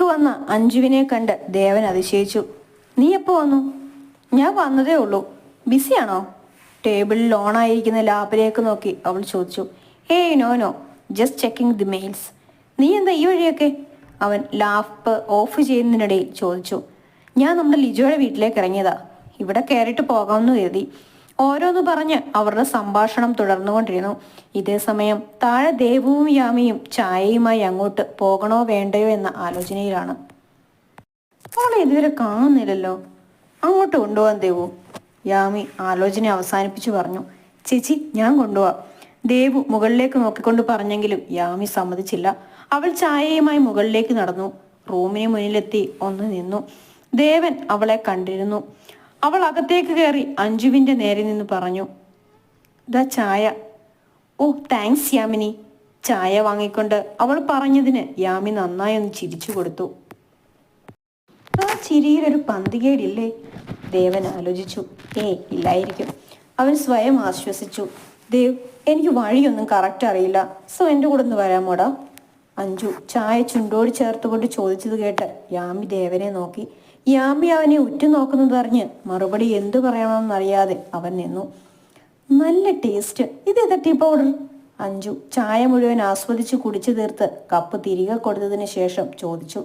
അകത്തേക്ക് വന്ന അഞ്ജുവിനെ കണ്ട് ദേവൻ അതിശയിച്ചു. നീ എപ്പോ വന്നു? ഞാൻ വന്നതേ ഉള്ളൂ. ബിസിയാണോ? ടേബിളിൽ ഓണായിരിക്കുന്ന ലാപ്പിലേക്ക് നോക്കി അവൾ ചോദിച്ചു. ഏയ് no no. Just checking the mails നീ എന്താ ഈ വഴിയൊക്കെ? അവൻ ലാപ്പ് ഓഫ് ചെയ്യുന്നതിനിടയിൽ ചോദിച്ചു. ഞാൻ നമ്മുടെ ലിജോയുടെ വീട്ടിലേക്ക് ഇറങ്ങിയതാ. ഇവിടെ കയറിയിട്ട് പോകാമെന്ന് കരുതി. ഓരോന്ന് പറഞ്ഞ് അവരുടെ സംഭാഷണം തുടർന്നുകൊണ്ടിരുന്നു. ഇതേ സമയം താഴെ ദേവുവും യാമിയും ചായയുമായി അങ്ങോട്ട് പോകണോ വേണ്ടയോ എന്ന ആലോചനയിലാണ്. അവളെ ഇതുവരെ കാണുന്നില്ലല്ലോ. അങ്ങോട്ട് കൊണ്ടുപോകാൻ ദേവു. യാമി ആലോചന അവസാനിപ്പിച്ചു പറഞ്ഞു. ചേച്ചി ഞാൻ കൊണ്ടുപോവാം. ദേവു മുകളിലേക്ക് നോക്കിക്കൊണ്ട് പറഞ്ഞെങ്കിലും യാമി സമ്മതിച്ചില്ല. അവൾ ചായയുമായി മുകളിലേക്ക് നടന്നു. റൂമിന് മുന്നിലെത്തി ഒന്ന് നിന്നു. ദേവൻ അവളെ കണ്ടിരുന്നു. അവൾ അകത്തേക്ക് കയറി അഞ്ജുവിന്റെ നേരെ നിന്ന് പറഞ്ഞു ദ ചായ. Oh thanks Yamini. ചായ വാങ്ങിക്കൊണ്ട് അവൾ പറഞ്ഞതിന് യാമി നന്നായി ഒന്ന് ചിരിച്ചു കൊടുത്തു. ആ ചിരിയിലൊരു പന്തികേടില്ലേ? ദേവൻ ആലോചിച്ചു. ഏ ഇല്ലായിരിക്കും. അവൻ സ്വയം ആശ്വസിച്ചു. ദേവ് എനിക്ക് വഴിയൊന്നും കറക്റ്റ് അറിയില്ല. സോ എന്റെ കൂടെ ഒന്ന് വരാമോടാ? അഞ്ജു ചായ ചുണ്ടോട് ചേർത്തുകൊണ്ട് ചോദിച്ചത് കേട്ട് യാമി ദേവനെ നോക്കി. യാമി അവനെ ഉറ്റുനോക്കുന്നത് അറിഞ്ഞ് മറുപടി എന്തു പറയണമെന്നറിയാതെ അവൻ നിന്നു. നല്ല ടേസ്റ്റ് ഇത് ഏതാ ടീ പൗഡർ അഞ്ജു ചായ മുഴുവൻ ആസ്വദിച്ച് കുടിച്ചു തീർത്ത് കപ്പ് തിരികെ കൊടുത്തതിന് ശേഷം ചോദിച്ചു.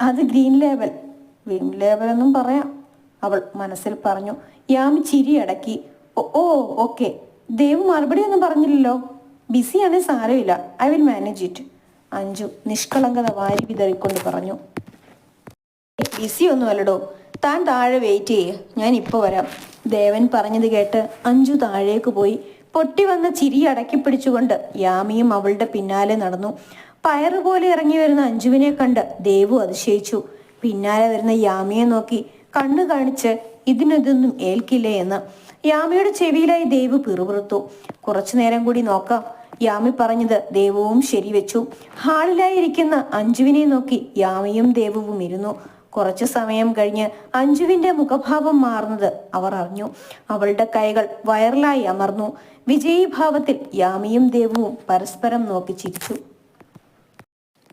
അത് ഗ്രീൻ ലേബൽ. ഗ്രീൻ ലേബൽ എന്നും പറയാം. അവൾ മനസ്സിൽ പറഞ്ഞു. യാമി ചിരി അടക്കി. "ഓ, ഓ ഓക്കെ. ദേവ് മറുപടി ഒന്നും പറഞ്ഞില്ലല്ലോ. ബിസിയാണെങ്കിൽ സാരമില്ല. I will manage it. Anju നിഷ്കളങ്കത വാരി വിതറിക്കൊണ്ട് പറഞ്ഞു. ബിസി ഒന്നും അല്ലടോ താൻ താഴെ വെയിറ്റ് ചെയ്യ്. ഞാൻ ഇപ്പോൾ വരാം. ദേവൻ പറഞ്ഞത് കേട്ട് അഞ്ചു താഴേക്ക് പോയി. പൊട്ടി വന്ന ചിരി അടക്കി പിടിച്ചുകൊണ്ട് യാമിയും അവളുടെ പിന്നാലെ നടന്നു. പയറുപോലെ ഇറങ്ങി വരുന്ന അഞ്ജുവിനെ കണ്ട് ദേവു അതിശയിച്ചു. പിന്നാലെ വരുന്ന യാമിയെ നോക്കി കണ്ണു കാണിച്ച് ഇതിനൊതൊന്നും ഏൽക്കില്ലേ എന്ന്. യാമിയുടെ ചെവിയിലായി ദേവു പിറുപിറുത്തു. കുറച്ചു നേരം കൂടി നോക്കാം. യാമി പറഞ്ഞത് ദേവവും ശരിവെച്ചു. ഹാളിലായിരിക്കുന്ന അഞ്ജുവിനെ നോക്കി യാമിയും ദേവവും ഇരുന്നു. കുറച്ചു സമയം കഴിഞ്ഞ് അഞ്ജുവിന്റെ മുഖഭാവം മാറുന്നത് അവർ അറിഞ്ഞു. അവളുടെ കൈകൾ വയറിലായി അമർന്നു. വിജയീഭാവത്തിൽ യാമിയും ദേവുവും പരസ്പരം നോക്കി ചിരിച്ചു.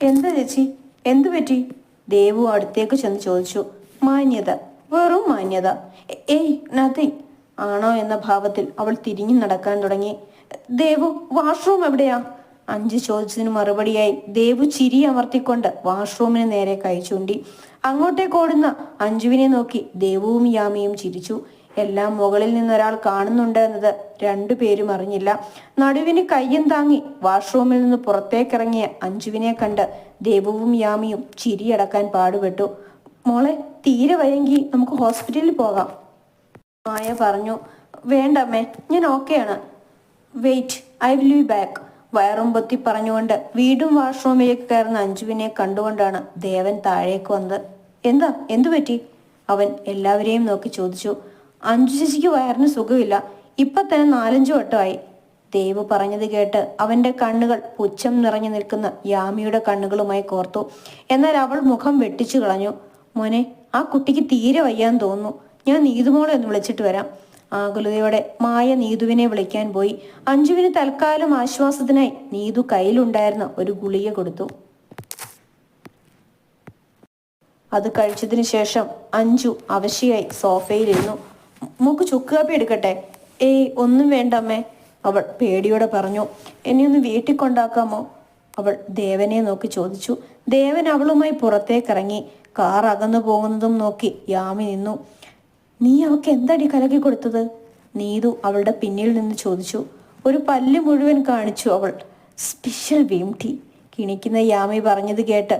എന്താ ചേച്ചി? എന്തു പറ്റി? ദേവു അടുത്തേക്ക് ചെന്ന് ചോദിച്ചു. മാന്യത. വെറും മാന്യത. "എ- ഏയ് നത്തിങ്. ആണോ? എന്ന ഭാവത്തിൽ അവൾ തിരിഞ്ഞു നടക്കാൻ തുടങ്ങി. ദേവു വാഷ്റൂം എവിടെയാ? അഞ്ച് ചോദിച്ചതിന് മറുപടിയായി. ദേവു ചിരി അമർത്തിക്കൊണ്ട് വാഷ്റൂമിന് നേരെ കൈ ചൂണ്ടി. അങ്ങോട്ടേക്ക് ഓടുന്ന അഞ്ജുവിനെ നോക്കി ദേവുവും യാമിയും ചിരിച്ചു. എല്ലാം മുകളിൽ നിന്നൊരാൾ കാണുന്നുണ്ട് എന്നത് രണ്ടുപേരും അറിഞ്ഞില്ല. നടുവിന് കയ്യും താങ്ങി വാഷ്റൂമിൽ നിന്ന് പുറത്തേക്കിറങ്ങിയ അഞ്ജുവിനെ കണ്ട് ദേവുവും യാമിയും ചിരിയടക്കാൻ പാടുപെട്ടു. മോളെ തീരെ വയ്യെങ്കിൽ നമുക്ക് ഹോസ്പിറ്റലിൽ പോകാം. മായ പറഞ്ഞു വേണ്ടമ്മേ ഞാൻ ഓക്കെയാണ്. Wait. I will be back. വയറും പൊത്തി പറഞ്ഞുകൊണ്ട് വീടും വാഷ്റൂമിലേക്ക് കയറുന്ന അഞ്ജുവിനെ കണ്ടുകൊണ്ടാണ് ദേവൻ താഴേക്ക് വന്നത്. എന്താ? എന്തു പറ്റി? അവൻ എല്ലാവരെയും നോക്കി ചോദിച്ചു. അഞ്ജു ചേച്ചിക്ക് വയറിന് സുഖമില്ല. ഇപ്പൊ തന്നെ നാലഞ്ചു വട്ടമായി. ദേവ് പറഞ്ഞത് കേട്ട് അവന്റെ കണ്ണുകൾ പുച്ഛം നിറഞ്ഞു നിൽക്കുന്ന യാമിയുടെ കണ്ണുകളുമായി കോർത്തു. എന്നാൽ അവൾ മുഖം വെട്ടിച്ചു കളഞ്ഞു. മോനെ ആ കുട്ടിക്ക് തീരെ വയ്യാൻ തോന്നുന്നു. ഞാൻ നീതുമോളെ ഒന്ന് വിളിച്ചിട്ട് വരാം. ആകുലതയോടെ മായ നീതുവിനെ വിളിക്കാൻ പോയി. അഞ്ജുവിന് തൽക്കാലം ആശ്വാസത്തിനായി നീതു കയ്യിലുണ്ടായിരുന്ന ഒരു ഗുളിക കൊടുത്തു. അത് കഴിച്ചതിന് ശേഷം അഞ്ജു അവശയായി സോഫയിലിരുന്നു. മൂക്ക് ചുക്ക് കാപ്പി എടുക്കട്ടെ? ഏയ് ഒന്നും വേണ്ട അമ്മേ അവൾ പേടിയോടെ പറഞ്ഞു. എന്നെ ഒന്ന് വീട്ടിൽ കൊണ്ടാക്കാമോ? അവൾ ദേവനെ നോക്കി ചോദിച്ചു. ദേവൻ അവളുമായി പുറത്തേക്കിറങ്ങി കാർ അകന്നു പോകുന്നതും നോക്കി യാമി നിന്നു. നീ അവക്ക് എന്തടി കലക്കി കൊടുത്തത്? നീതു അവളുടെ പിന്നിൽ നിന്ന് ചോദിച്ചു. ഒരു പല്ല് മുഴുവൻ കാണിച്ചു അവൾ. സ്പെഷ്യൽ വീം ടീ കിണിക്കുന്ന യാമി പറഞ്ഞത് കേട്ട്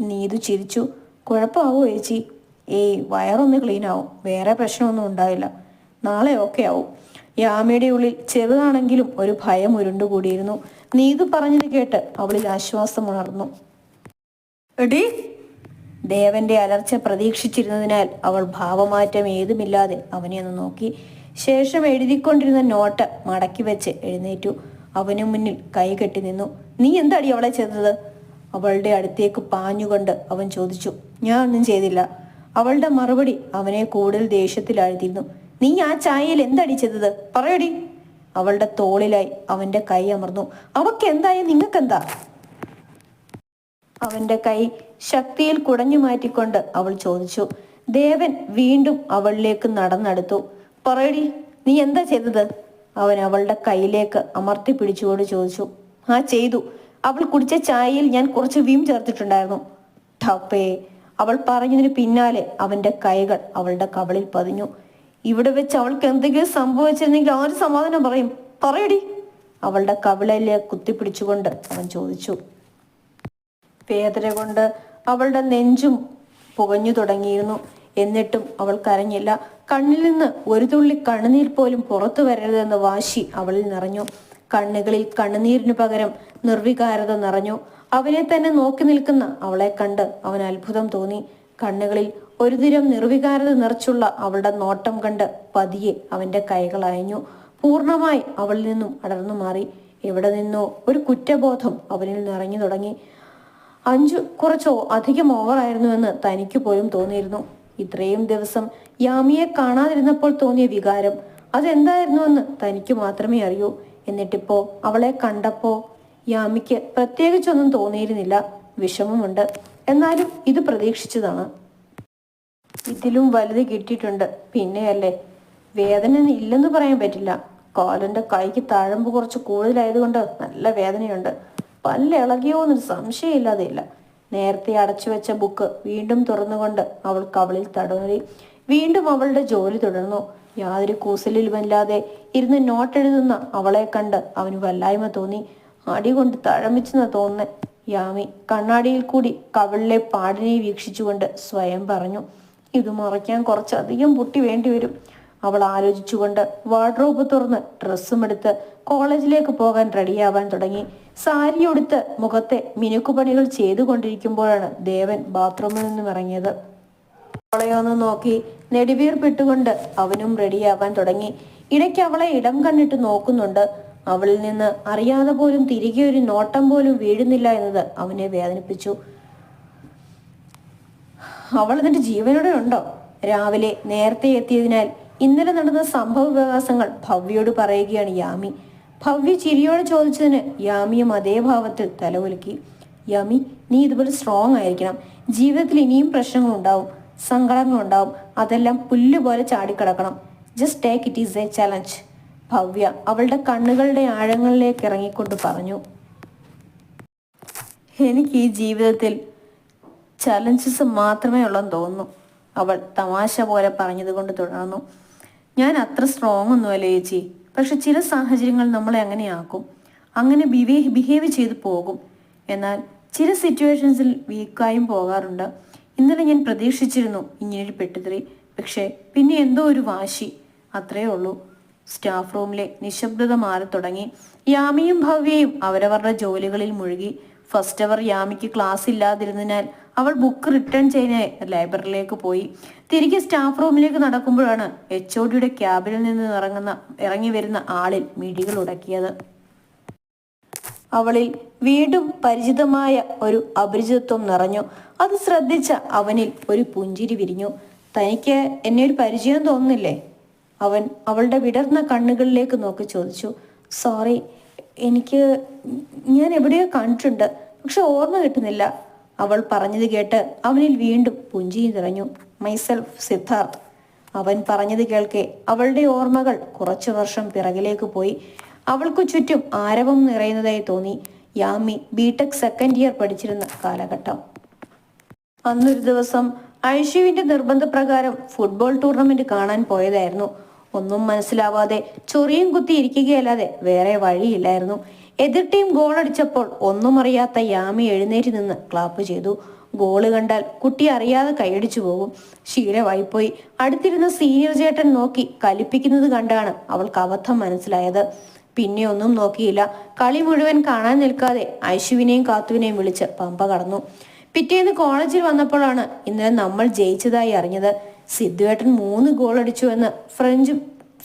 നീതു ചിരിച്ചു. കുഴപ്പമാവോ ചേച്ചി? ഏയ് വയറൊന്ന് ക്ലീൻ ആവും. വേറെ പ്രശ്നമൊന്നും ഉണ്ടാവില്ല. നാളെ ഓക്കെ ആവും. യാമയുടെ ഉള്ളിൽ ചെറുതാണെങ്കിലും ഒരു ഭയം ഉരുണ്ടുകൂടിയിരുന്നു. നീതു പറഞ്ഞത് കേട്ട് അവളിൽ ആശ്വാസം ഉണർന്നു. എടീ ദേവന്റെ അലർച്ച പ്രതീക്ഷിച്ചിരുന്നതിനാൽ അവൾ ഭാവമാറ്റം ഏതുമില്ലാതെ അവനെ ഒന്ന് നോക്കി. ശേഷം എഴുതിക്കൊണ്ടിരുന്ന നോട്ട് മടക്കി വെച്ച് എഴുന്നേറ്റു. അവനു മുന്നിൽ കൈ കെട്ടി നിന്നു. നീ എന്താടി അവളെ ചെയ്തത്? അവളുടെ അടുത്തേക്ക് പാഞ്ഞുകൊണ്ട് അവൻ ചോദിച്ചു. ഞാൻ ഒന്നും ചെയ്തില്ല. അവളുടെ മറുപടി അവനെ കൂടുതൽ ദേഷ്യത്തിലാഴ്ത്തിയിരുന്നു നീ ആ ചായയിൽ എന്തടി ചെയ്തത്? പറയടി. അവളുടെ തോളിലായി അവന്റെ കൈ അമർന്നു. അവക്ക് എന്തായി നിങ്ങൾക്കെന്താ അവന്റെ കൈ ശക്തിയിൽ കുടഞ്ഞു മാറ്റിക്കൊണ്ട് അവൾ ചോദിച്ചു ദേവൻ വീണ്ടും അവളിലേക്ക് നടന്നെടുത്തു. പറയടി നീ എന്താ ചെയ്തത്? അവൻ അവളുടെ കയ്യിലേക്ക് അമർത്തി പിടിച്ചുകൊണ്ട് ചോദിച്ചു ആ ചെയ്തു. അവൾ കുടിച്ച ചായയിൽ ഞാൻ കുറച്ച് വീം ചേർത്തിട്ടുണ്ടായിരുന്നു. ടപ്പേ അവൾ പറഞ്ഞതിന് പിന്നാലെ അവന്റെ കൈകൾ അവളുടെ കവളിൽ പതിഞ്ഞു. ഇവിടെ വെച്ച് അവൾക്ക് എന്തെങ്കിലും സംഭവിച്ചിരുന്നെങ്കിൽ ആര് സമാധാനം പറയും? പറയടി. അവളുടെ കവിളയിലെ കുത്തിപ്പിടിച്ചുകൊണ്ട് അവൻ ചോദിച്ചു വേദന കൊണ്ട് അവളുടെ നെഞ്ചും പുകഞ്ഞു തുടങ്ങിയിരുന്നു. എന്നിട്ടും അവൾ കരഞ്ഞില്ല. കണ്ണിൽ നിന്ന് ഒരു തുള്ളി കണ്ണുനീർ പോലും പുറത്തു വരരുതെന്ന വാശി അവളിൽ നിറഞ്ഞു. കണ്ണുകളിൽ കണ്ണുനീരിനു പകരം നിർവികാരത നിറഞ്ഞു. അവനെ തന്നെ നോക്കി നിൽക്കുന്ന അവളെ കണ്ട് അവൻ അത്ഭുതം തോന്നി. കണ്ണുകളിൽ ഒരു തിരം നിർവികാരത നിറച്ചുള്ള അവളുടെ നോട്ടം കണ്ട് പതിയെ അവന്റെ കൈകൾ അയഞ്ഞു. പൂർണമായി അവളിൽ നിന്നും അടർന്നു മാറി. എവിടെ നിന്നോ ഒരു കുറ്റബോധം അവനിൽ നിറഞ്ഞു തുടങ്ങി. അഞ്ചു കുറച്ചോ അധികം ഓവറായിരുന്നുവെന്ന് തനിക്ക് പോലും തോന്നിയിരുന്നു. ഇത്രയും ദിവസം യാമിയെ കാണാതിരുന്നപ്പോൾ തോന്നിയ വികാരം അതെന്തായിരുന്നുവെന്ന് തനിക്ക് മാത്രമേ അറിയൂ. എന്നിട്ടിപ്പോ അവളെ കണ്ടപ്പോ യാമിക്ക് പ്രത്യേകിച്ചൊന്നും തോന്നിയിരുന്നില്ല. വിഷമമുണ്ട്. എന്നാലും ഇത് പ്രതീക്ഷിച്ചതാണ്. ഇതിലും വലുത് കിട്ടിയിട്ടുണ്ട്. പിന്നെയല്ലേ? വേദന ഇല്ലെന്ന് പറയാൻ പറ്റില്ല. കോലന്റെ കൈക്ക് താഴമ്പ് കുറച്ച് കൂടുതലായതുകൊണ്ട് നല്ല വേദനയുണ്ട്. പല്ല് ഇളകിയോ എന്നൊരു സംശയമില്ലാതെയില്ല. നേരത്തെ അടച്ചു വെച്ച ബുക്ക് വീണ്ടും തുറന്നുകൊണ്ട് അവൾ കവളിൽ തടങ്ങി വീണ്ടും അവളുടെ ജോലി തുടർന്നു. യാതൊരു കൂസലിലുമില്ലാതെ ഇരുന്ന് നോട്ട് എഴുതുന്ന അവളെ കണ്ട് അവന് വല്ലായ്മ തോന്നി. അടി കൊണ്ട് തഴമിച്ചെന്ന് തോന്നുന്നേ. യാമി കണ്ണാടിയിൽ കൂടി കവളിലെ പാടിനെ വീക്ഷിച്ചുകൊണ്ട് സ്വയം പറഞ്ഞു ഇത് മറയ്ക്കാൻ കുറച്ചധികം പുട്ടി വേണ്ടിവരും. അവൾ ആലോചിച്ചുകൊണ്ട് വാർഡ്രോബ് തുറന്ന് ഡ്രസ്സും എടുത്ത് കോളേജിലേക്ക് പോകാൻ റെഡിയാവാൻ തുടങ്ങി. സാരി ഉടുത്ത് മുഖത്തെ മിനുക്കുപണികൾ ചെയ്തുകൊണ്ടിരിക്കുമ്പോഴാണ് ദേവൻ ബാത്റൂമിൽ നിന്നും ഇറങ്ങിയത്. അവളെയൊന്ന് നോക്കി നെടുവീർപ്പിട്ടുകൊണ്ട് അവനും റെഡിയാവാൻ തുടങ്ങി. ഇടയ്ക്ക് അവളെ ഇടം കണ്ടിട്ട് നോക്കുന്നുണ്ട്. അവളിൽ നിന്ന് അറിയാതെ പോലും തിരികെ ഒരു നോട്ടം പോലും വീഴുന്നില്ല എന്നത് അവനെ വേദനിപ്പിച്ചു. അവൾ എന്നിട്ട് ജീവനോടെ ഉണ്ടോ? രാവിലെ നേരത്തെ എത്തിയതിനാൽ ഇന്നലെ നടന്ന സംഭവ വികാസങ്ങൾ ഭവ്യയോട് പറയുകയാണ് യാമി. ഭവ്യ ചിരിയോടെ ചോദിച്ചതിന് യാമിയും അതേ ഭാവത്തിൽ തലകുലുക്കി. യാമി നീ ഇതുപോലെ സ്ട്രോങ് ആയിരിക്കണം. ജീവിതത്തിൽ ഇനിയും സങ്കടങ്ങൾ ഉണ്ടാവും അതെല്ലാം പുല്ലുപോലെ ചാടിക്കിടക്കണം. Just take it is a challenge Bhavya അവളുടെ കണ്ണുകളുടെ ആഴങ്ങളിലേക്ക് ഇറങ്ങിക്കൊണ്ട് പറഞ്ഞു. എനിക്ക് ഈ ജീവിതത്തിൽ ചലഞ്ചസ് മാത്രമേ ഉള്ളെന്ന് തോന്നുന്നു അവൾ തമാശ പോലെ പറഞ്ഞതുകൊണ്ട് തുടർന്നു. ഞാൻ അത്ര സ്ട്രോങ് ഒന്നുമല്ല ചേച്ചി. പക്ഷെ ചില സാഹചര്യങ്ങൾ നമ്മളെ അങ്ങനെയാക്കും. അങ്ങനെ ബിവേ ബിഹേവ് ചെയ്ത് പോകും. എന്നാൽ ചില സിറ്റുവേഷൻസിൽ വീക്കായും പോകാറുണ്ട്. ഇന്നലെ ഞാൻ പ്രതീക്ഷിച്ചിരുന്നു ഇങ്ങനൊരു പെട്ടുതറി പക്ഷേ പിന്നെ എന്തോ ഒരു വാശി. അത്രയേ ഉള്ളൂ. സ്റ്റാഫ് റൂമിലെ നിശബ്ദത മാറി തുടങ്ങി. യാമിയും ഭവ്യയും അവരവരുടെ ജോലികളിൽ മുഴുകി. ഫസ്റ്റ് അവർ യാമിക്ക് ക്ലാസ് ഇല്ലാതിരുന്നതിനാൽ അവൾ ബുക്ക് റിട്ടേൺ ചെയ്യാൻ ലൈബ്രറിയിലേക്ക് പോയി. തിരികെ സ്റ്റാഫ് റൂമിലേക്ക് നടക്കുമ്പോഴാണ് എച്ച് ഒ ഡിയുടെ ക്യാബിൽ നിന്ന് ഇറങ്ങുന്ന ഇറങ്ങി വരുന്ന ആളിൽ മിഴികൾ ഉടക്കിയത്. അവളിൽ വീണ്ടും പരിചിതമായ ഒരു അപരിചിതത്വം നിറഞ്ഞു. അത് ശ്രദ്ധിച്ച അവനിൽ ഒരു പുഞ്ചിരി വിരിഞ്ഞു. തനിക്ക് എന്നെ ഒരു പരിചയം തോന്നുന്നില്ലേ? അവൻ അവളുടെ വിടർന്ന കണ്ണുകളിലേക്ക് നോക്കി ചോദിച്ചു. സോറി എനിക്ക് ഞാൻ എവിടെയോ കണ്ടിട്ടുണ്ട് പക്ഷെ ഓർമ്മ കിട്ടുന്നില്ല അവൾ പറഞ്ഞത് കേട്ട് അവനിൽ വീണ്ടും പുഞ്ചിരി നിറഞ്ഞു. മൈസെൽഫ് സിദ്ധാർത്ഥ് അവൻ പറഞ്ഞത് കേൾക്കെ. അവളുടെ ഓർമ്മകൾ കുറച്ചു വർഷം പിറകിലേക്ക് പോയി. അവൾക്കു ചുറ്റും ആരവം നിറയുന്നതായി തോന്നി. യാമി ബിടെക് സെക്കൻഡ് ഇയർ പഠിച്ചിരുന്ന കാലഘട്ടം. അന്നൊരു ദിവസം ഐഷുവിന്റെ നിർബന്ധപ്രകാരം ഫുട്ബോൾ ടൂർണമെന്റ് കാണാൻ പോയതായിരുന്നു. ഒന്നും മനസ്സിലാവാതെ ചൊറിയും കുത്തി ഇരിക്കുകയല്ലാതെ വേറെ വഴിയില്ലായിരുന്നു. എതിർ ടീം ഗോൾ അടിച്ചപ്പോൾ ഒന്നും അറിയാത്ത യാമി എഴുന്നേറ്റ് നിന്ന് ക്ലാപ്പ് ചെയ്തു. ഗോൾ കണ്ടാൽ കുട്ടി അറിയാതെ കൈയടിച്ചു പോകും. ശീലമായിപ്പോയി അടുത്തിരുന്ന സീനിയർ ചേട്ടൻ നോക്കി കലിപ്പിക്കുന്നത് കണ്ടാണ് അവൾക്ക് അബദ്ധം മനസ്സിലായത്. പിന്നെ ഒന്നും നോക്കിയില്ല. കളി മുഴുവൻ കാണാൻ നിൽക്കാതെ ഐശുവിനെയും കാത്തുവിനെയും വിളിച്ച് പമ്പ കടന്നു. പിറ്റേന്ന് കോളേജിൽ വന്നപ്പോഴാണ് ഇന്നലെ നമ്മൾ ജയിച്ചതായി അറിഞ്ഞത്. സിദ്ധുവേട്ടൻ മൂന്ന് ഗോൾ അടിച്ചു എന്ന് ഫ്രഞ്ച്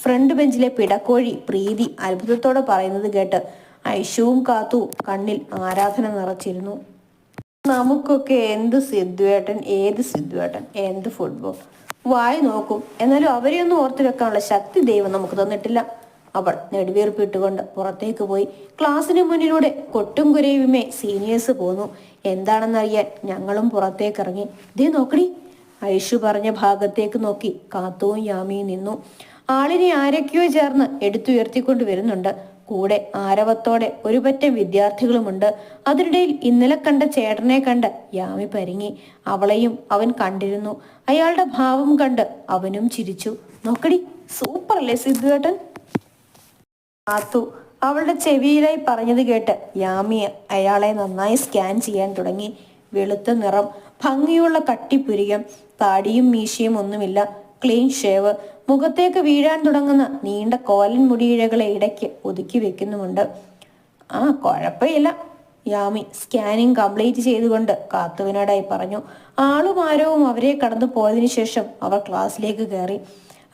ഫ്രണ്ട് ബെഞ്ചിലെ പിടക്കോഴി പ്രീതി അത്ഭുതത്തോടെ പറയുന്നത് കേട്ട് ഐശുവും കാത്തു കണ്ണിൽ ആരാധന നിറച്ചിരുന്നു. നമുക്കൊക്കെ എന്ത് സിദ്ധുവേട്ടൻ ഏത് സിദ്ധുവേട്ടൻ എന്ത് ഫുട്ബോൾ വായി നോക്കും. എന്നാലും അവരെയൊന്നും ഓർത്തു വെക്കാനുള്ള ശക്തി ദൈവം നമുക്ക് തന്നിട്ടില്ല. അവൾ നെടുവീർപ്പിട്ടുകൊണ്ട് പുറത്തേക്ക് പോയി ക്ലാസ്സിന് മുന്നിലൂടെ കൊട്ടും കുരയുമേ സീനിയേഴ്സ് പോന്നു. എന്താണെന്നറിയാൻ ഞങ്ങളും പുറത്തേക്ക് ഇറങ്ങി ദേ നോക്കടി. ഐഷു പറഞ്ഞ ഭാഗത്തേക്ക് നോക്കി കാത്തുവും യാമിയും നിന്നു. ആളിനെ ആരൊക്കെയോ ചേർന്ന് എടുത്തുയർത്തിക്കൊണ്ട് വരുന്നുണ്ട്. കൂടെ ആരവത്തോടെ ഒരുപറ്റം വിദ്യാർത്ഥികളുമുണ്ട്. അതിനിടയിൽ ഇന്നലെ കണ്ട ചേട്ടനെ കണ്ട് യാമി പരിങ്ങി. അവളെയും അവൻ കണ്ടിരുന്നു. അയാളുടെ ഭാവം കണ്ട് അവനും ചിരിച്ചു. നോക്കടി സൂപ്പർ അല്ലേ സിദ്ധുവേട്ടൻ? ആത്തു അവളുടെ ചെവിയിലായി പറഞ്ഞത് കേട്ട് യാമി അയാളെ നന്നായി സ്കാൻ ചെയ്യാൻ തുടങ്ങി. വെളുത്ത നിറം ഭംഗിയുള്ള കട്ടിപ്പുരികം താടിയും മീശയും ഒന്നുമില്ല. Clean shave. മുഖത്തേക്ക് വീഴാൻ തുടങ്ങുന്ന നീണ്ട കോലൻ മുടിയിഴകളെ ഇടയ്ക്ക് ഒതുക്കി വെക്കുന്നുമുണ്ട്. ആ കുഴപ്പമില്ല. യാമി സ്കാനിങ് കംപ്ലീറ്റ് ചെയ്തുകൊണ്ട് കാത്തുവിനോടായി പറഞ്ഞു. ആളും ആരവും അവരെ കടന്നു പോയതിനു ശേഷം അവർ ക്ലാസ്സിലേക്ക് കയറി.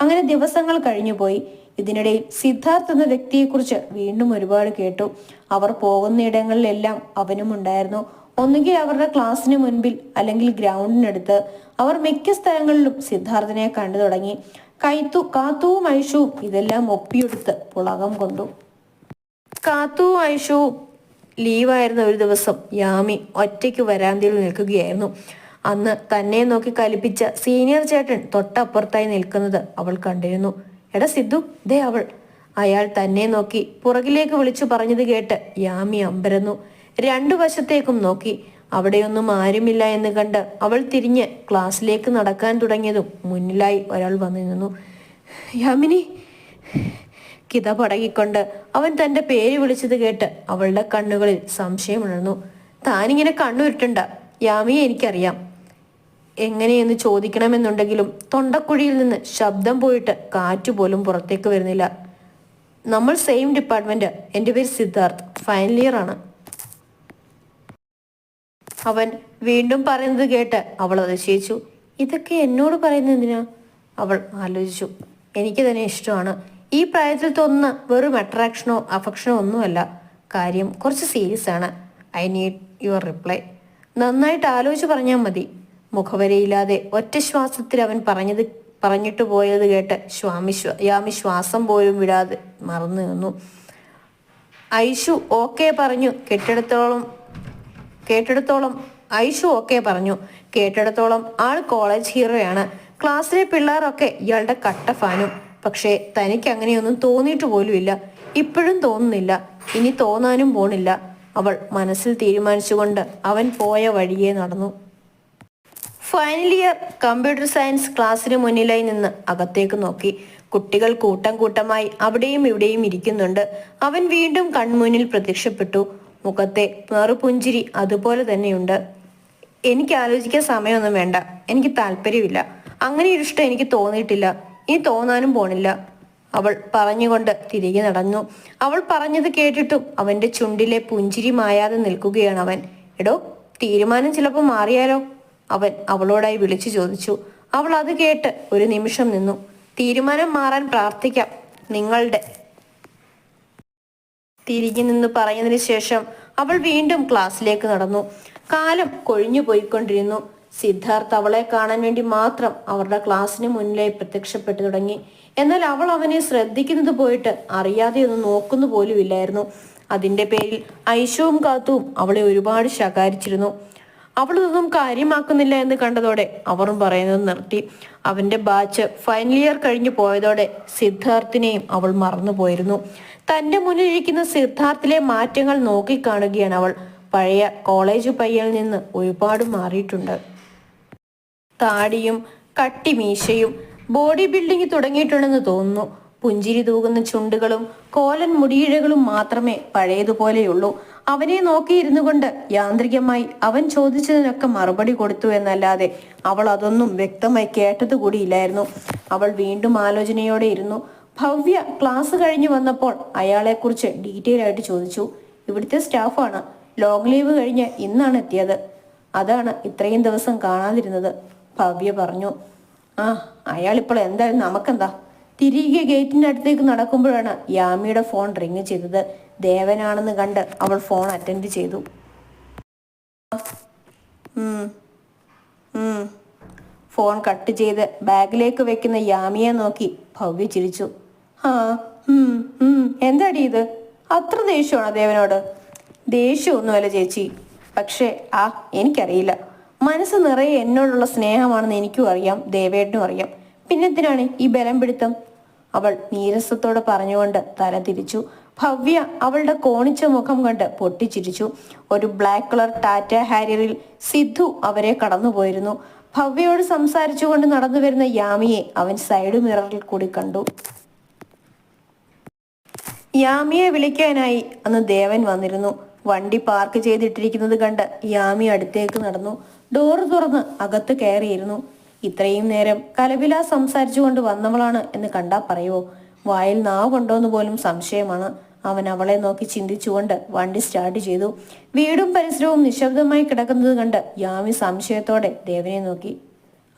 അങ്ങനെ ദിവസങ്ങൾ കഴിഞ്ഞുപോയി ഇതിനിടയിൽ സിദ്ധാർത്ഥ് എന്ന വ്യക്തിയെക്കുറിച്ച് വീണ്ടും ഒരുപാട് കേട്ടു. അവർ പോകുന്ന ഇടങ്ങളിലെല്ലാം അവനും ഉണ്ടായിരുന്നു ഒന്നുകിൽ അവരുടെ ക്ലാസ്സിന് മുൻപിൽ അല്ലെങ്കിൽ ഗ്രൗണ്ടിനടുത്ത് അവർ മിക്ക സ്ഥലങ്ങളിലും സിദ്ധാർത്ഥനെ കണ്ടു തുടങ്ങി. കൈത്തു കാത്തുവും ഐഷുവും ഇതെല്ലാം ഒപ്പിയെടുത്ത് പുളകം കൊണ്ടു. കാത്തുവും ഐഷുവും ലീവായിരുന്ന ഒരു ദിവസം യാമി ഒറ്റയ്ക്ക് വരാന്തയിൽ നിൽക്കുകയായിരുന്നു. അന്ന് തന്നെ നോക്കി കലിപ്പിച്ച സീനിയർ ചേട്ടൻ തൊട്ടപ്പുറത്തായി നിൽക്കുന്നത് അവൾ കണ്ടിരുന്നു. എടാ സിദ്ധു ദേ അവൾ. അയാൾ തന്നെ നോക്കി പുറകിലേക്ക് വിളിച്ചു പറഞ്ഞത് കേട്ട് യാമി അമ്പരന്നു. രണ്ടു വശത്തേക്കും നോക്കി. അവിടെയൊന്നും ആരുമില്ല എന്ന് കണ്ട് അവൾ തിരിഞ്ഞ് ക്ലാസ്സിലേക്ക് നടക്കാൻ തുടങ്ങിയതും മുന്നിലായി ഒരാൾ വന്നു നിന്നു. യാമിനി കിത പടകിക്കൊണ്ട് അവൻ തന്റെ പേര് വിളിച്ചത് കേട്ട് അവളുടെ കണ്ണുകളിൽ സംശയം ഉണർന്നു. താനിങ്ങനെ കണ്ണുരുട്ടണ്ട. യാമിയെ എനിക്കറിയാം. എങ്ങനെയെന്ന് ചോദിക്കണമെന്നുണ്ടെങ്കിലും തൊണ്ടക്കുഴിയിൽ നിന്ന് ശബ്ദം പോയിട്ട് കാറ്റ് പോലും പുറത്തേക്ക് വരുന്നില്ല. നമ്മൾ സെയിം ഡിപ്പാർട്ട്മെന്റ്. എന്റെ പേര് സിദ്ധാർത്ഥ്. ഫൈനൽ ഇയർ ആണ്. അവൻ വീണ്ടും പറയുന്നത് കേട്ട് അവൾ അതിശയിച്ചു ഇതൊക്കെ എന്നോട് പറയുന്നത് എന്തിനാ? അവൾ ആലോചിച്ചു. എനിക്ക് തന്നെ ഇഷ്ടമാണ്. ഈ പ്രായത്തിൽ തോന്നുന്ന വെറും അട്രാക്ഷനോ അഫക്ഷനോ ഒന്നുമല്ല. കാര്യം കുറച്ച് സീരിയസ് ആണ്. ഐ നീഡ് യുവർ റിപ്ലൈ നന്നായിട്ട് ആലോചിച്ച് പറഞ്ഞാൽ മതി. മുഖവരയില്ലാതെ ഒറ്റ ശ്വാസത്തിൽ അവൻ പറഞ്ഞത് പറഞ്ഞിട്ട് പോയത് കേട്ട് സ്വാമി യാമി ശ്വാസം പോലും വിടാതെ മറന്നു നിന്നു. ഐഷു ഓക്കെ പറഞ്ഞു. കെട്ടിടത്തോളം കേട്ടിടത്തോളം ഐഷു ഒക്കെ പറഞ്ഞു. കേട്ടിടത്തോളം ആൾ കോളേജ് ഹീറോയാണ് ക്ലാസ്സിലെ പിള്ളേരൊക്കെ ഇയാളുടെ കട്ട ഫാനും. പക്ഷേ തനിക്ക് അങ്ങനെയൊന്നും തോന്നിയിട്ട് പോലുമില്ല. ഇപ്പോഴും തോന്നുന്നില്ല. ഇനി തോന്നാനും പോണില്ല. അവൾ മനസ്സിൽ തീരുമാനിച്ചുകൊണ്ട് അവൻ പോയ വഴിയെ നടന്നു. ഫൈനൽ ഇയർ കമ്പ്യൂട്ടർ സയൻസ് ക്ലാസ്സിന് മുന്നിലായി നിന്ന് അകത്തേക്ക് നോക്കി. കുട്ടികൾ കൂട്ടം കൂട്ടമായി അവിടെയും ഇവിടെയും ഇരിക്കുന്നുണ്ട്. അവൻ വീണ്ടും കൺമുന്നിൽ പ്രത്യക്ഷപ്പെട്ടു. മുഖത്തെ മറുപുഞ്ചിരി അതുപോലെ തന്നെയുണ്ട്. എനിക്ക് ആലോചിക്കാൻ സമയമൊന്നും വേണ്ട. എനിക്ക് താല്പര്യമില്ല. അങ്ങനെ ഒരു ഇഷ്ടം എനിക്ക് തോന്നിയിട്ടില്ല. ഇനി തോന്നാനും പോണില്ല. അവൾ പറഞ്ഞുകൊണ്ട് തിരികെ നടന്നു. അവൾ പറഞ്ഞത് കേട്ടിട്ടും അവന്റെ ചുണ്ടിലെ പുഞ്ചിരി മായാതെ നിൽക്കുകയാണ് അവൻ. എടോ തീരുമാനം ചിലപ്പോൾ മാറിയാലോ? അവൻ അവളോടായി വിളിച്ചു ചോദിച്ചു. അവൾ അത് കേട്ട് ഒരു നിമിഷം നിന്നു. തീരുമാനം മാറാൻ പ്രാർത്ഥിക്കാം. നിങ്ങളുടെ തിരികെ നിന്ന് പറഞ്ഞതിന് ശേഷം അവൾ വീണ്ടും ക്ലാസ്സിലേക്ക് നടന്നു. കാലം കൊഴിഞ്ഞു പോയിക്കൊണ്ടിരുന്നു. സിദ്ധാർത്ഥ് അവളെ കാണാൻ വേണ്ടി മാത്രം അവരുടെ ക്ലാസ്സിന് മുന്നിലായി പ്രത്യക്ഷപ്പെട്ടു തുടങ്ങി. എന്നാൽ അവൾ അവനെ ശ്രദ്ധിക്കുന്നത് പോയിട്ട് അറിയാതെ ഒന്ന് നോക്കുന്നു പോലുമില്ലായിരുന്നു. അതിന്റെ പേരിൽ ഐശവും കാത്തുവും അവളെ ഒരുപാട് ശകാരിച്ചിരുന്നു. അവൾ ഇതൊന്നും കാര്യമാക്കുന്നില്ല എന്ന് കണ്ടതോടെ അവരും പറയുന്നത് നിർത്തി. അവന്റെ ബാച്ച് ഫൈനൽ ഇയർ കഴിഞ്ഞു പോയതോടെ സിദ്ധാർത്ഥിനെയും അവൾ മറന്നുപോയിരുന്നു തന്റെ മുന്നിലിരിക്കുന്ന സിദ്ധാർത്ഥിലെ മാറ്റങ്ങൾ നോക്കിക്കാണുകയാണ് അവൾ. പഴയ കോളേജ് പയ്യൽ നിന്ന് ഒരുപാട് മാറിയിട്ടുണ്ട്. താടിയും കട്ടിമീശയും ബോഡി ബിൽഡിംഗ് തുടങ്ങിയിട്ടുണ്ടെന്ന് തോന്നുന്നു. പുഞ്ചിരി തൂകുന്ന ചുണ്ടുകളും കോലൻ മുടിയിഴകളും മാത്രമേ പഴയതുപോലെയുള്ളൂ. അവനെ നോക്കിയിരുന്നു കൊണ്ട് യാന്ത്രികമായി അവൻ ചോദിച്ചതിനൊക്കെ മറുപടി കൊടുത്തു എന്നല്ലാതെ അവൾ അതൊന്നും വ്യക്തമായി കേട്ടത് കൂടിയില്ലായിരുന്നു അവൾ വീണ്ടും ആലോചനയോടെ ഇരുന്നു. ഭവ്യ ക്ലാസ് കഴിഞ്ഞു വന്നപ്പോൾ അയാളെക്കുറിച്ച് ഡീറ്റെയിൽ ആയിട്ട് ചോദിച്ചു. ഇവിടുത്തെ സ്റ്റാഫാണ് ലോങ് ലീവ് കഴിഞ്ഞ് ഇന്നാണ് എത്തിയത്. അതാണ് ഇത്രയും ദിവസം കാണാതിരുന്നത് ഭവ്യ പറഞ്ഞു. ആ അയാൾ ഇപ്പോൾ എന്തായാലും നമുക്കെന്താ? തിരികെ ഗേറ്റിന്റെ അടുത്തേക്ക് നടക്കുമ്പോഴാണ് യാമിയുടെ ഫോൺ റിങ് ചെയ്തത്. ദേവനാണെന്ന് കണ്ട് അവൾ ഫോൺ അറ്റൻഡ് ചെയ്തു. ഫോൺ കട്ട് ചെയ്ത് ബാഗിലേക്ക് വെക്കുന്ന യാമിയെ നോക്കി ഭവ്യ ചിരിച്ചു. ആ. എന്താടി ഇത്? അത്ര ദേഷ്യമാണോ ദേവനോട്? ദേഷ്യമൊന്നുമല്ല ചേച്ചി. പക്ഷേ ആ എനിക്കറിയില്ല. മനസ്സ് നിറയെ എന്നോടുള്ള സ്നേഹമാണെന്ന് എനിക്കും അറിയാം ദേവേട്ടനും അറിയാം. പിന്നെന്തിനാണ് ഈ ബലം പിടുത്തം? അവൾ നീരസത്തോടെ പറഞ്ഞുകൊണ്ട് തല തിരിച്ചു. ഭവ്യ അവളുടെ കോണിച്ച മുഖം കണ്ട് പൊട്ടിച്ചിരിച്ചു. ഒരു ബ്ലാക്ക് കളർ ടാറ്റ ഹാരിയറിൽ സിദ്ധു അവരെ കടന്നുപോയിരുന്നു. ഭവ്യയോട് സംസാരിച്ചുകൊണ്ട് നടന്നു വരുന്ന യാമിയെ അവൻ സൈഡ് മിററിൽ കൂടി കണ്ടു. യാമിയെ വിളിക്കാനായി അന്ന് ദേവൻ വന്നിരുന്നു. വണ്ടി പാർക്ക് ചെയ്തിട്ടിരിക്കുന്നത് കണ്ട് യാമി അടുത്തേക്ക് നടന്നു. ഡോറ് തുറന്ന് അകത്ത് കയറിയിരുന്നു. ഇത്രയും നേരം കലപില സംസാരിച്ചുകൊണ്ട് വന്നവളാണ് എന്ന് കണ്ടാ പറയുവോ? വായിൽ നാവ് കൊണ്ടോന്ന് പോലും സംശയമാണ്. അവൻ അവളെ നോക്കി ചിന്തിച്ചുകൊണ്ട് വണ്ടി സ്റ്റാർട്ട് ചെയ്തു. വീടും പരിസരവും നിശബ്ദമായി കിടക്കുന്നത് കണ്ട് യാമി സംശയത്തോടെ ദേവനെ നോക്കി.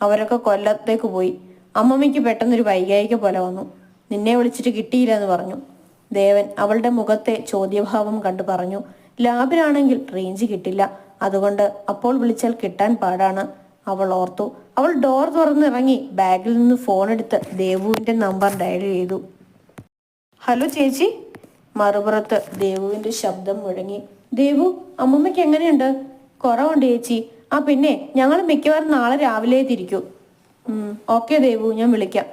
അവരൊക്കെ കൊല്ലത്തേക്ക് പോയി. അമ്മമ്മയ്ക്ക് പെട്ടെന്നൊരു വൈകായിക പോലെ വന്നു. നിന്നെ വിളിച്ചിട്ട് കിട്ടിയില്ല എന്ന് പറഞ്ഞു. ദേവൻ അവളുടെ മുഖത്തെ ചോദ്യഭാവം കണ്ടു പറഞ്ഞു. ലാബിലാണെങ്കിൽ റേഞ്ച് കിട്ടില്ല. അതുകൊണ്ട് അപ്പോൾ വിളിച്ചാൽ കിട്ടാൻ പാടാണ്. അവൾ ഓർത്തു. അവൾ ഡോർ തുറന്നിറങ്ങി. ബാഗിൽ നിന്ന് ഫോൺ എടുത്ത് ദേവുവിന്റെ നമ്പർ ഡയൽ ചെയ്തു. ഹലോ ചേച്ചി. മറുപുറത്ത് ദേവുവിന്റെ ശബ്ദം മുഴങ്ങി. ദേവു അമ്മമ്മയ്ക്ക് എങ്ങനെയുണ്ട്? കുറവുണ്ട് ചേച്ചി. ആ പിന്നെ ഞങ്ങൾ മിക്കവാറും നാളെ രാവിലെ തിരിക്കൂ. ഓക്കെ ദേവു ഞാൻ വിളിക്കാം.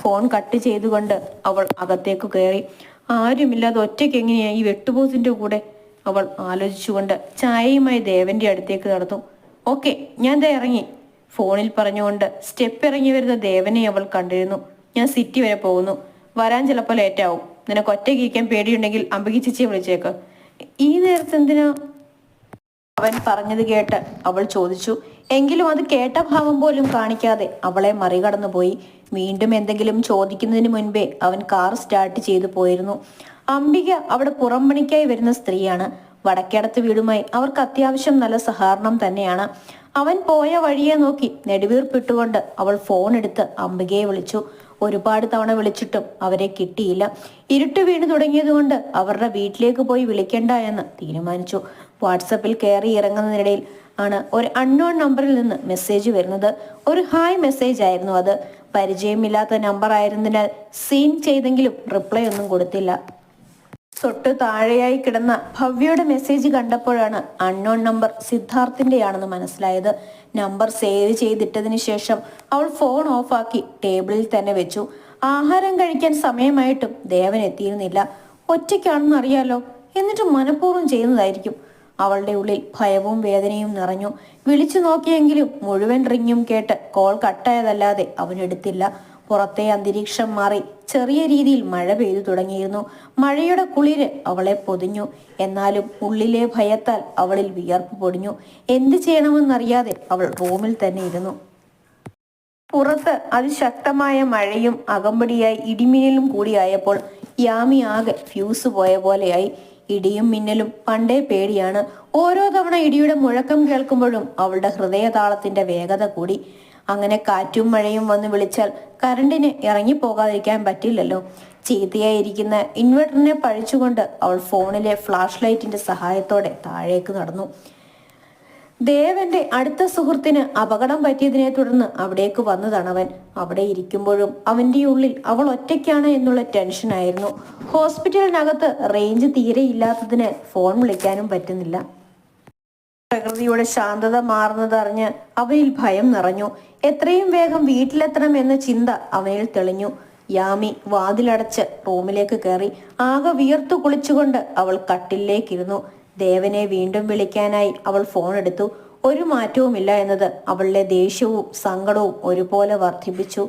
ഫോൺ കട്ട് ചെയ്തുകൊണ്ട് അവൾ അകത്തേക്ക് കയറി. ആരുമില്ലാതെ ഒറ്റയ്ക്ക് എങ്ങനെയാ ഈ വെട്ടുപോസിന്റെ കൂടെ? അവൾ ആലോചിച്ചുകൊണ്ട് ചായയുമായി ദേവന്റെ അടുത്തേക്ക് നടന്നു. ഓക്കെ ഞാൻ ദേ ഇറങ്ങി. ഫോണിൽ പറഞ്ഞുകൊണ്ട് സ്റ്റെപ്പ് ഇറങ്ങി വരുന്ന ദേവനെ അവൾ കണ്ടിരുന്നു. ഞാൻ സിറ്റി വരെ പോകുന്നു. വരാൻ ചിലപ്പോൾ ലേറ്റാവും നിനക്ക് ഒറ്റയ്ക്ക് ഇരിക്കാൻ പേടിയുണ്ടെങ്കിൽ അമ്പകി ചേച്ചിയെ വിളിച്ചേക്ക്. ഈ നേരത്തെ എന്തിനാ? അവൻ പറഞ്ഞത് കേട്ട് അവൾ ചോദിച്ചു. എങ്കിലും അത് കേട്ട ഭാവം പോലും കാണിക്കാതെ അവളെ മറികടന്നു പോയി വീണ്ടും എന്തെങ്കിലും ചോദിക്കുന്നതിന് മുൻപേ അവൻ കാർ സ്റ്റാർട്ട് ചെയ്തു പോയിരുന്നു. അംബിക അവിടെ പുറംപണിക്കായി വരുന്ന സ്ത്രീയാണ്. വടക്കേടത്ത് വീടുമായി അവർക്ക് അത്യാവശ്യം നല്ല സഹകരണം തന്നെയാണ്. അവൻ പോയ വഴിയെ നോക്കി നെടുവീർപ്പിട്ടുകൊണ്ട് അവൾ ഫോൺ എടുത്ത് അംബികയെ വിളിച്ചു. ഒരുപാട് തവണ വിളിച്ചിട്ടും അവരെ കിട്ടിയില്ല. ഇരുട്ട് വീണ് തുടങ്ങിയതുകൊണ്ട് അവരുടെ വീട്ടിലേക്ക് പോയി വിളിക്കണ്ട എന്ന് തീരുമാനിച്ചു. വാട്സപ്പിൽ കയറി ഇറങ്ങുന്നതിനിടയിൽ ആണ് ഒരു അൺനോൺ നമ്പറിൽ നിന്ന് മെസ്സേജ് വരുന്നത്. ഒരു ഹായ് മെസ്സേജ് ആയിരുന്നു അത്. പരിചയമില്ലാത്ത നമ്പർ ആയിരുന്നതിനാൽ സീൻ ചെയ്തെങ്കിലും റിപ്ലൈ ഒന്നും കൊടുത്തില്ല. തൊട്ട് താഴെയായി കിടന്ന ഭവ്യയുടെ മെസ്സേജ് കണ്ടപ്പോഴാണ് അൺനോൺ നമ്പർ സിദ്ധാർത്ഥിന്റെയാണെന്ന് മനസ്സിലായത്. നമ്പർ സേവ് ചെയ്തിട്ടതിന് ശേഷം അവൾ ഫോൺ ഓഫാക്കി ടേബിളിൽ തന്നെ വെച്ചു. ആഹാരം കഴിക്കാൻ സമയമായിട്ടും ദേവൻ എത്തിയിരുന്നില്ല. ഒറ്റയ്ക്കാണെന്ന് അറിയാലോ? എന്നിട്ട് മനഃപൂർവം ചെയ്യുന്നതായിരിക്കും. അവളുടെ ഉള്ളിൽ ഭയവും വേദനയും നിറഞ്ഞു. വിളിച്ചു നോക്കിയെങ്കിലും മുഴുവൻ റിങ്ങും കേട്ട് കോൾ കട്ടായതല്ലാതെ അവനെടുത്തില്ല പുറത്തെ അന്തരീക്ഷം മാറി ചെറിയ രീതിയിൽ മഴ പെയ്തു തുടങ്ങിയിരുന്നു. മഴയുടെ കുളിര് അവളെ പൊതിഞ്ഞു. എന്നാലും ഉള്ളിലെ ഭയത്താൽ അവളിൽ വിയർപ്പ് പൊടിഞ്ഞു. എന്ത് ചെയ്യണമെന്നറിയാതെ അവൾ റൂമിൽ തന്നെ ഇരുന്നു. പുറത്ത് അതിശക്തമായ മഴയും അകമ്പടിയായി ഇടിമിന്നലും കൂടിയായപ്പോൾ യാമി ആകെ ഫ്യൂസ് പോയ പോലെയായി. ഇടിയും മിന്നലും പണ്ടേ പേടിയാണ്. ഓരോ തവണ ഇടിയുടെ മുഴക്കം കേൾക്കുമ്പോഴും അവളുടെ ഹൃദയതാളത്തിന്റെ വേഗത കൂടി. അങ്ങനെ കാറ്റും മഴയും വന്ന് വിളിച്ചാൽ കറണ്ടിന് ഇറങ്ങിപ്പോകാതിരിക്കാൻ പറ്റില്ലല്ലോ. ചീത്തയായിരിക്കുന്ന ഇൻവെർട്ടറിനെ പഴിച്ചുകൊണ്ട് അവൾ ഫോണിലെ ഫ്ലാഷ് ലൈറ്റിന്റെ സഹായത്തോടെ താഴേക്ക് നടന്നു. ദേവന്റെ അടുത്ത സുഹൃത്തിന് അപകടം പറ്റിയതിനെ തുടർന്ന് അവിടേക്ക് വന്നതാണ് അവൻ. അവിടെ ഇരിക്കുമ്പോഴും അവന്റെ ഉള്ളിൽ അവൾ ഒറ്റയ്ക്കാണ് എന്നുള്ള ടെൻഷനായിരുന്നു ഹോസ്പിറ്റലിനകത്ത് റേഞ്ച് തീരെ ഇല്ലാത്തതിന് ഫോൺ വിളിക്കാനും പറ്റുന്നില്ല. പ്രകൃതിയുടെ ശാന്തത മാറുന്നതറിഞ്ഞ് അവയിൽ ഭയം നിറഞ്ഞു. എത്രയും വേഗം വീട്ടിലെത്തണം എന്ന ചിന്ത അവയിൽ തെളിഞ്ഞു. യാമി വാതിലടച്ച് റൂമിലേക്ക് കയറി ആകെ വിയർത്തു കുളിച്ചുകൊണ്ട് അവൾ കട്ടിലേക്കിരുന്നു. ദേവനെ വീണ്ടും വിളിക്കാനായി അവൾ ഫോൺ എടുത്തു. ഒരു മാറ്റവുമില്ല എന്നത് അവളുടെ ദേഷ്യവും സങ്കടവും ഒരുപോലെ വർദ്ധിപ്പിച്ചു.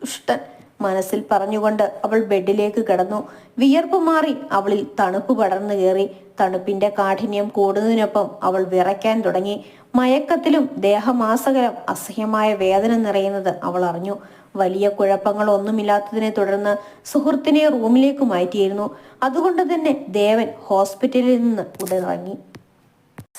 ദുഷ്ടൻ മനസ്സിൽ പറഞ്ഞുകൊണ്ട് അവൾ ബെഡിലേക്ക് കിടന്നു. വിയർപ്പ് മാറി അവളിൽ തണുപ്പ് പടർന്നു കയറി. തണുപ്പിന്റെ കാഠിന്യം കൂടുന്നതിനൊപ്പം അവൾ വിറയ്ക്കാൻ തുടങ്ങി. മയക്കത്തിലും ദേഹമാസകരം അസഹ്യമായ വേദന നിറയുന്നത് അവൾ അറിഞ്ഞു. വലിയ കുഴപ്പങ്ങൾ കുഴപ്പങ്ങളൊന്നുമില്ലാത്തതിനെ തുടർന്ന് സുഹൃത്തിനെ റൂമിലേക്ക് മാറ്റിയിരുന്നു. അതുകൊണ്ട് തന്നെ ദേവൻ ഹോസ്പിറ്റലിൽ നിന്ന് ഉടനിറങ്ങി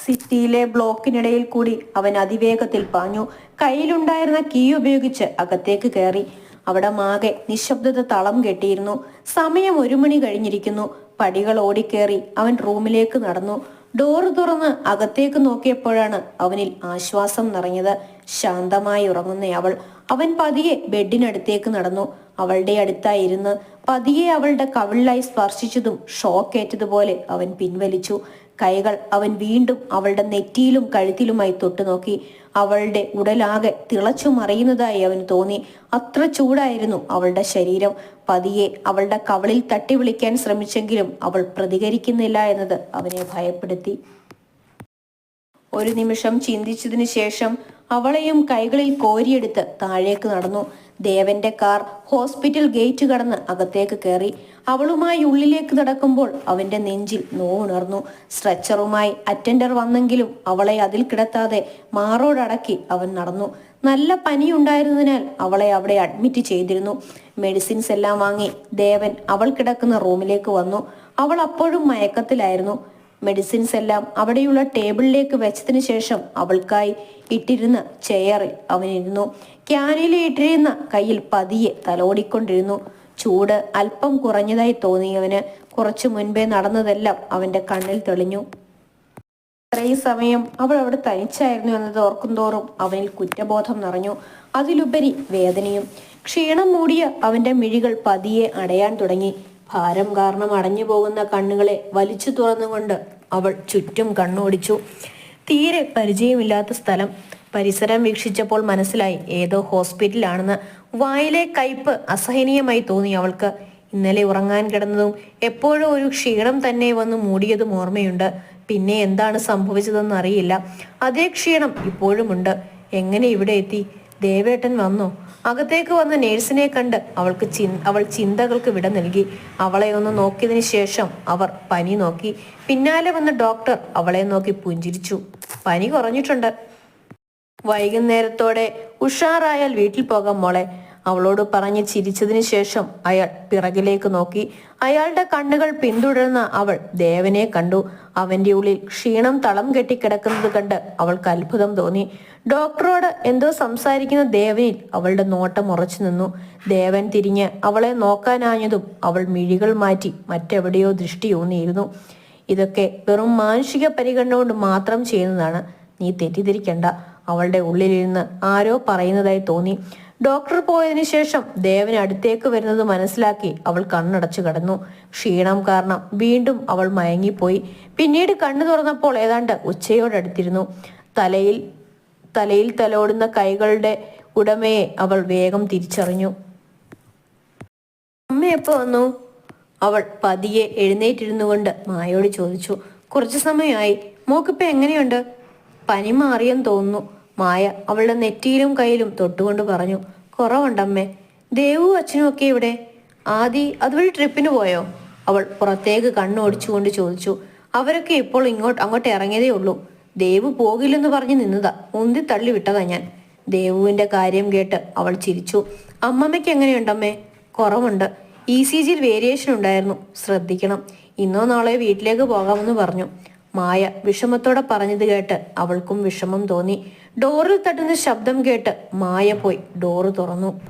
സിറ്റിയിലെ ബ്ലോക്കിനിടയിൽ കൂടി അവൻ അതിവേഗത്തിൽ പാഞ്ഞു. കയ്യിലുണ്ടായിരുന്ന കീ ഉപയോഗിച്ച് അകത്തേക്ക് കയറി. അവിടെ മാകെ നിശബ്ദത തളം കെട്ടിയിരുന്നു. സമയം ഒരു മണി കഴിഞ്ഞിരിക്കുന്നു. പടികൾ ഓടിക്കേറി അവൻ റൂമിലേക്ക് നടന്നു. ഡോറ് തുറന്ന് അകത്തേക്ക് നോക്കിയപ്പോഴാണ് അവനിൽ ആശ്വാസം നിറഞ്ഞത്. ശാന്തമായി ഉറങ്ങുന്ന അവൾ. അവൻ പതിയെ ബെഡിനടുത്തേക്ക് നടന്നു. അവളുടെ അടുത്തായി ഇരുന്ന് പതിയെ അവളുടെ കവിളിലായി സ്പർശിച്ചതും ഷോക്കേറ്റതുപോലെ അവൻ പിൻവലിച്ചു. കൈകൾ അവൻ വീണ്ടും അവളുടെ നെറ്റിയിലും കഴുത്തിലുമായി തൊട്ടുനോക്കി അവളുടെ ഉടലാകെ തിളച്ചു മറിയുന്നതായി അവന് തോന്നി. അത്ര ചൂടായിരുന്നു അവളുടെ ശരീരം. പതിയെ അവളുടെ കവളിൽ തട്ടി വിളിക്കാൻ ശ്രമിച്ചെങ്കിലും അവൾ പ്രതികരിക്കുന്നില്ല എന്നത് അവനെ ഭയപ്പെടുത്തി. ഒരു നിമിഷം ചിന്തിച്ചതിനു ശേഷം അവളെയും കൈകളിൽ കോരിയെടുത്ത് താഴേക്ക് നടന്നു. ദേവന്റെ കാർ ഹോസ്പിറ്റൽ ഗേറ്റ് കടന്ന് അകത്തേക്ക് കയറി. അവളുമായി ഉള്ളിലേക്ക് നടക്കുമ്പോൾ അവന്റെ നെഞ്ചിൽ നോവുണർന്നു. സ്ട്രെച്ചറുമായി അറ്റൻഡർ വന്നെങ്കിലും അവളെ അതിൽ കിടത്താതെ മാറോടടക്കി അവൻ നടന്നു. നല്ല പനിയുണ്ടായിരുന്നതിനാൽ അവളെ അവിടെ അഡ്മിറ്റ് ചെയ്തിരുന്നു. മെഡിസിൻസ് എല്ലാം വാങ്ങി ദേവൻ അവൾ കിടക്കുന്ന റൂമിലേക്ക് വന്നു. അവൾ അപ്പോഴും മയക്കത്തിലായിരുന്നു. മെഡിസിൻസ് എല്ലാം അവിടെയുള്ള ടേബിളിലേക്ക് വെച്ചതിന് ശേഷം അവൾക്കായി ഇട്ടിരുന്ന ചെയറിൽ അവനിരുന്നു. ക്യാനിലെ ഇട്ടിരുന്ന കയ്യിൽ പതിയെ തലോടിക്കൊണ്ടിരുന്നു. ചൂട് അല്പം കുറഞ്ഞതായി തോന്നിയവന് കുറച്ചു മുൻപേ നടന്നതെല്ലാം അവന്റെ കണ്ണിൽ തെളിഞ്ഞു. ഇത്രയും സമയം അവൾ അവിടെ തനിച്ചായിരുന്നു എന്നത് ഓർക്കുന്തോറും അവനിൽ കുറ്റബോധം നിറഞ്ഞു. അതിലുപരി വേദനയും. ക്ഷീണം മൂടിയ അവന്റെ മിഴികൾ പതിയെ അടയാൻ തുടങ്ങി. ഭാരം കാരണം അടഞ്ഞു പോകുന്ന കണ്ണുകളെ വലിച്ചു തുറന്നുകൊണ്ട് അവൾ ചുറ്റും കണ്ണോടിച്ചു. തീരെ പരിചയമില്ലാത്ത സ്ഥലം. പരിസരം വീക്ഷിച്ചപ്പോൾ മനസ്സിലായി ഏതോ ഹോസ്പിറ്റലാണെന്ന് വായിലെ കയ്പ് അസഹനീയമായി തോന്നി അവൾക്ക്. ഇന്നലെ ഉറങ്ങാൻ കിടന്നതും എപ്പോഴും ഒരു ക്ഷീണം തന്നെ വന്ന് മൂടിയതും ഓർമ്മയുണ്ട്. പിന്നെ എന്താണ് സംഭവിച്ചതെന്ന് അറിയില്ല. അതേ ക്ഷീണം ഇപ്പോഴുമുണ്ട്. എങ്ങനെ ഇവിടെ എത്തി? ദേവേട്ടൻ വന്നു. അകത്തേക്ക് വന്ന നേഴ്സിനെ കണ്ട് അവൾക്ക് ചി അവൾ ചിന്തകൾക്ക് വിട നൽകി. അവളെ ഒന്ന് നോക്കിയതിനു ശേഷം അവർ പനി നോക്കി. പിന്നാലെ വന്ന ഡോക്ടർ അവളെ നോക്കി പുഞ്ചിരിച്ചു. പനി കുറഞ്ഞിട്ടുണ്ട്. വൈകുന്നേരത്തോടെ ഉഷാറായാൽ വീട്ടിൽ പോകാം മോളെ. അവളോട് പറഞ്ഞ് ചിരിച്ചതിന് ശേഷം അയാൾ പിറകിലേക്ക് നോക്കി. അയാളുടെ കണ്ണുകൾ പിന്തുടർന്ന അവൾ ദേവനെ കണ്ടു. അവന്റെ ഉള്ളിൽ ക്ഷീണം തളം കെട്ടിക്കിടക്കുന്നത് കണ്ട് അവൾക്ക് അത്ഭുതം തോന്നി. ഡോക്ടറോട് എന്തോ സംസാരിക്കുന്ന ദേവനിൽ അവളുടെ നോട്ടം ഉറച്ചു നിന്നു. ദേവൻ തിരിഞ്ഞ് അവളെ നോക്കാനായതും അവൾ മിഴികൾ മാറ്റി മറ്റെവിടെയോ ദൃഷ്ടി ദൃഷ്ടിയൂന്നിയിരുന്നു ഇതൊക്കെ വെറും മാനുഷിക പരിഗണന കൊണ്ട് മാത്രം ചെയ്യുന്നതാണ്. നീ തെറ്റിദ്ധരിക്കണ്ട. അവളുടെ ഉള്ളിലിരുന്ന് ആരോ പറയുന്നതായി തോന്നി. ഡോക്ടർ പോയതിനു ശേഷം ദേവൻ അടുത്തേക്ക് വരുന്നത് മനസ്സിലാക്കി അവൾ കണ്ണടച്ചു കടന്നു. ക്ഷീണം കാരണം വീണ്ടും അവൾ മയങ്ങിപ്പോയി. പിന്നീട് കണ്ണു തുറന്നപ്പോൾ ഏതാണ്ട് ഉച്ചയോടടുത്തിരുന്നു. തലയിൽ തലയിൽ തലോടുന്ന കൈകളുടെ ഉടമയെ അവൾ വേഗം തിരിച്ചറിഞ്ഞു. അമ്മ എപ്പോ വന്നു? അവൾ പതിയെ എഴുന്നേറ്റിരുന്നു കൊണ്ട് മായോട് ചോദിച്ചു. കുറച്ചു സമയമായി. മോക്കിപ്പോ എങ്ങനെയുണ്ട്? പനി മാറിയെന്ന് തോന്നുന്നു. മായ അവളുടെ നെറ്റിയിലും കയ്യിലും തൊട്ടുകൊണ്ട് പറഞ്ഞു കുറവുണ്ടമ്മേ ദേവു അച്ഛനും ഒക്കെ ഇവിടെ ആദി അതുവഴി ട്രിപ്പിന് പോയോ? അവൾ പുറത്തേക്ക് കണ്ണോടിച്ചുകൊണ്ട് ചോദിച്ചു അവരൊക്കെ ഇപ്പോൾ ഇങ്ങോട്ട് അങ്ങോട്ട് ഇറങ്ങിയതേ ഉള്ളൂ. ദേവു പോകില്ലെന്ന് പറഞ്ഞ് നിന്നതാ ഉന്തി തള്ളി വിട്ടതാ ഞാൻ. ദേവുവിന്റെ കാര്യം കേട്ട് അവൾ ചിരിച്ചു അമ്മമ്മയ്ക്ക് എങ്ങനെയുണ്ടമ്മേ? കുറവുണ്ട്. ഇ സി ജിയിൽ വേരിയേഷൻ ഉണ്ടായിരുന്നു ശ്രദ്ധിക്കണം. ഇന്നോ നാളെ വീട്ടിലേക്ക് പോകാമെന്ന് പറഞ്ഞു. മായ വിഷമത്തോടെ പറഞ്ഞത് കേട്ട് അവൾക്കും വിഷമം തോന്നി. ഡോറിൽ തട്ടുന്ന ശബ്ദം കേട്ട് മായ പോയി. ഡോറ് തുറന്നു.